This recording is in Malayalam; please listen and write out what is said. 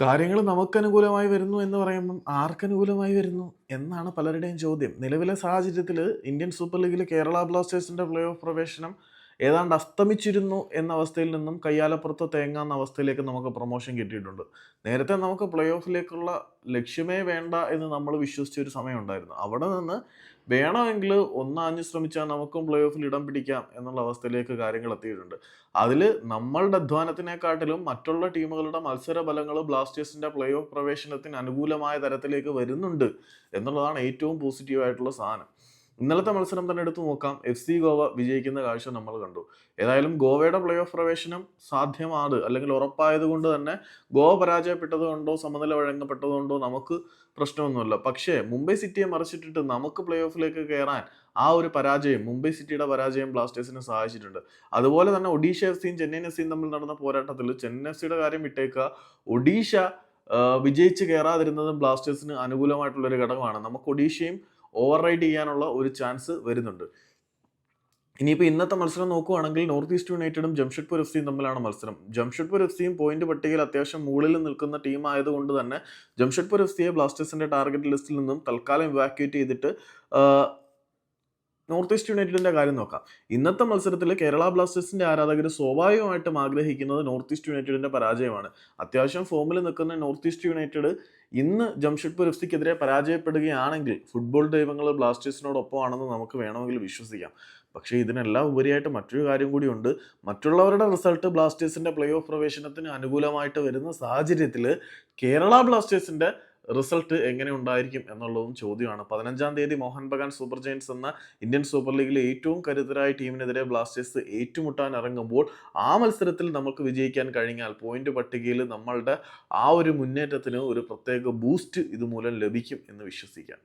കാര്യങ്ങൾ നമുക്കനുകൂലമായി വരുന്നു എന്ന് പറയുമ്പം ആർക്കനുകൂലമായി വരുന്നു എന്നാണ് പലരുടെയും ചോദ്യം. നിലവിലെ സാഹചര്യത്തിൽ ഇന്ത്യൻ സൂപ്പർ ലീഗിൽ കേരള ബ്ലാസ്റ്റേഴ്സിന്റെ പ്ലേ ഓഫ് പ്രവേശനം ഏതാണ്ട് അസ്തമിച്ചിരുന്നു എന്ന അവസ്ഥയിൽ നിന്നും കയ്യാലപ്പുറത്ത് തേങ്ങാന്ന അവസ്ഥയിലേക്ക് നമുക്ക് പ്രൊമോഷൻ കിട്ടിയിട്ടുണ്ട്. നേരത്തെ നമുക്ക് പ്ലേ ഓഫിലേക്കുള്ള ലക്ഷ്യമേ വേണ്ട എന്ന് നമ്മൾ വിശ്വസിച്ച ഒരു സമയമുണ്ടായിരുന്നു. അവിടെ നിന്ന് വേണമെങ്കിൽ ഒന്നാഞ്ഞ് ശ്രമിച്ചാൽ നമുക്കും പ്ലേ ഓഫിൽ ഇടം പിടിക്കാം എന്നുള്ള അവസ്ഥയിലേക്ക് കാര്യങ്ങൾ എത്തിയിട്ടുണ്ട്. അതിൽ നമ്മളുടെ അധ്വാനത്തിനെക്കാട്ടിലും മറ്റുള്ള ടീമുകളുടെ മത്സര ഫലങ്ങൾ ബ്ലാസ്റ്റേഴ്സിന്റെ പ്ലേ ഓഫ് പ്രവേശനത്തിന് അനുകൂലമായ തരത്തിലേക്ക് വരുന്നുണ്ട് എന്നുള്ളതാണ് ഏറ്റവും പോസിറ്റീവായിട്ടുള്ള സാധനം. ഇന്നലത്തെ മത്സരം തന്നെ എടുത്തു നോക്കാം. എഫ് സി ഗോവ വിജയിക്കുന്ന കാഴ്ച നമ്മൾ കണ്ടു. ഏതായാലും ഗോവയുടെ പ്ലേ ഓഫ് പ്രവേശനം സാധ്യമാണ് അല്ലെങ്കിൽ ഉറപ്പായത് കൊണ്ട് തന്നെ ഗോവ പരാജയപ്പെട്ടത് കൊണ്ടോ സമനില വഴങ്ങപ്പെട്ടത് കൊണ്ടോ നമുക്ക് പ്രശ്നമൊന്നുമില്ല. പക്ഷേ മുംബൈ സിറ്റിയെ മറിച്ചിട്ടിട്ട് നമുക്ക് പ്ലേ ഓഫിലേക്ക് കയറാൻ ആ ഒരു പരാജയം മുംബൈ സിറ്റിയുടെ പരാജയം ബ്ലാസ്റ്റേഴ്സിനെ സഹായിച്ചിട്ടുണ്ട്. അതുപോലെ തന്നെ ഒഡീഷ എഫ് സിയും ചെന്നൈയിൻ എഫ് സിയും തമ്മിൽ നടന്ന പോരാട്ടത്തിൽ ചെന്നൈ എഫ് സിയുടെ കാര്യം വിട്ടേക്കുക. ഒഡീഷ വിജയിച്ച് കയറാതിരുന്നതും ബ്ലാസ്റ്റേഴ്സിന് അനുകൂലമായിട്ടുള്ള ഒരു ഘടകമാണ്. നമുക്ക് ഒഡീഷയും ഓവർ റൈഡ് ചെയ്യാനുള്ള ഒരു ചാൻസ് വരുന്നുണ്ട്. ഇനിയിപ്പോൾ ഇന്നത്തെ മത്സരം നോക്കുകയാണെങ്കിൽ നോർത്ത് ഈസ്റ്റ് യുണൈറ്റഡും ജംഷഡ്പൂർ എഫ് സിയും തമ്മിലാണ് മത്സരം. ജംഷഡ്പൂർ എഫ് സിയും പോയിന്റ് പട്ടികയിൽ അത്യാവശ്യം മുകളിൽ നിൽക്കുന്ന ടീം ആയതുകൊണ്ട് തന്നെ ജംഷഡ്പൂർ എഫ് സിയെ ബ്ലാസ്റ്റേഴ്സിന്റെ ടാർഗറ്റ് ലിസ്റ്റിൽ നിന്നും തൽക്കാലം ഇവാക്യുവേറ്റ് ചെയ്തിട്ട് നോർത്ത് ഈസ്റ്റ് യുണൈറ്റഡിന്റെ കാര്യം നോക്കാം. ഇന്നത്തെ മത്സരത്തിൽ കേരള ബ്ലാസ്റ്റേഴ്സിന്റെ ആരാധകർ സ്വാഭാവികമായിട്ടും ആഗ്രഹിക്കുന്നത് നോർത്ത് ഈസ്റ്റ് യുണൈറ്റഡിന്റെ പരാജയമാണ്. അത്യാവശ്യം ഫോമിൽ നിൽക്കുന്ന നോർത്ത് ഈസ്റ്റ് യുണൈറ്റഡ് ഇന്ന് ജംഷഡ്പൂർ എഫ് സിക്കെതിരെ പരാജയപ്പെടുകയാണെങ്കിൽ ഫുട്ബോൾ ദൈവങ്ങൾ ബ്ലാസ്റ്റേഴ്സിനോടൊപ്പമാണെന്ന് നമുക്ക് വേണമെങ്കിൽ വിശ്വസിക്കാം. പക്ഷേ ഇതിനെല്ലാം ഉപരിയായിട്ട് മറ്റൊരു കാര്യം കൂടിയുണ്ട് മറ്റുള്ളവരുടെ റിസൾട്ട് ബ്ലാസ്റ്റേഴ്സിന്റെ പ്ലേ ഓഫ് പ്രവേശനത്തിന് അനുകൂലമായിട്ട് വരുന്ന സാഹചര്യത്തിൽ കേരള ബ്ലാസ്റ്റേഴ്സിന്റെ റിസൾട്ട് എങ്ങനെ ഉണ്ടായിരിക്കും എന്നുള്ളതും ചോദ്യമാണ്. പതിനഞ്ചാം തീയതി മോഹൻ ബഗാൻ സൂപ്പർ ജയൻസ് എന്ന ഇന്ത്യൻ സൂപ്പർ ലീഗിലെ ഏറ്റവും കരുത്തരായ ടീമിനെതിരെ ബ്ലാസ്റ്റേഴ്സ് ഏറ്റുമുട്ടാൻ ഇറങ്ങുമ്പോൾ ആ മത്സരത്തിൽ നമുക്ക് വിജയിക്കാൻ കഴിഞ്ഞാൽ പോയിന്റ് പട്ടികയിൽ നമ്മളുടെ ആ ഒരു മുന്നേറ്റത്തിന് ഒരു പ്രത്യേക ബൂസ്റ്റ് ഇതുമൂലം ലഭിക്കും എന്ന് വിശ്വസിക്കാം.